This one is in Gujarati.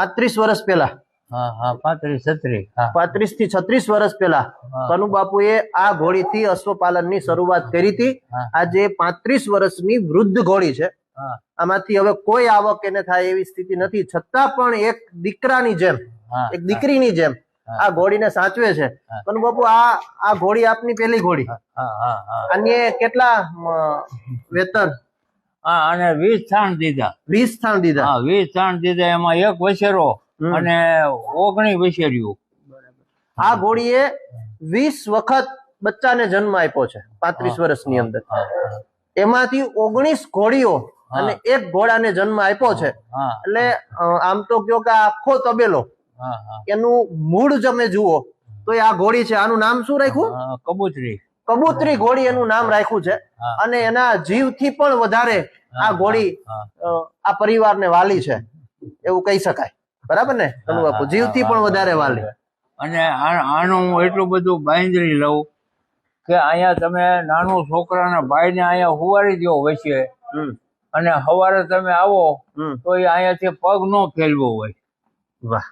પાંત્રીસ વર્ષ પહેલા. પાંત્રીસથી છત્રીસ વર્ષ પહેલા. કનુ બાપુએ આ ઘોડીથી અશ્વપાલનની શરૂઆત કરી હતી. આજે પાંત્રીસ વર્ષની વૃદ્ધ ઘોડી છે આમાંથી હવે કોઈ આવક એને થાય એવી સ્થિતિ નથી. છતાં પણ એક દીકરાની જેમ એક દીકરીની જેમ આ ઘોડીને સાચવે છે. કનુ બાપુ આ આ ઘોડી આપની પહેલી ઘોડી. અન્ય કેટલા વેતન? હા અને વીસ થાણ દીધા. વીસ સ્થાન દીધા. હા વીસ થાણ દીધા એમાં એક વસેરો અને ઓગણી વસેર્યું આ ઘોડીએ વીસ વખત બચ્ચાને જન્મ આપ્યો છે પાંત્રીસ વર્ષની અંદર. એમાંથી ઓગણીસ ઘોડીઓ અને એક ઘોડાને જન્મ આપ્યો છે. એટલે આમ તો કયો કે આખો તબેલો એનું મૂળ તમે જુઓ તો એ આ ઘોડી છે. આનું નામ શું રાખ્યું? કબૂતરી. કબૂતરી ઘોડી એનું નામ રાખ્યું છે. અને એના જીવથી પણ વધારે આ ઘોડી આ પરિવારને વાલી છે. એવું કહી શકાય. બરાબર ને? કનુ બાપુ જીવથી પણ વધારે વાલી. અને આનું હું એટલું બધું બાંધરી લઉં કે અહીંયા તમે નાનું છોકરાના ભાઈને અહીંયા હુવારી દો વચ્ચે. અને સવારે તમે આવો તો એ અહીંયાથી પગ ન ફેલવો હોય. વાહ.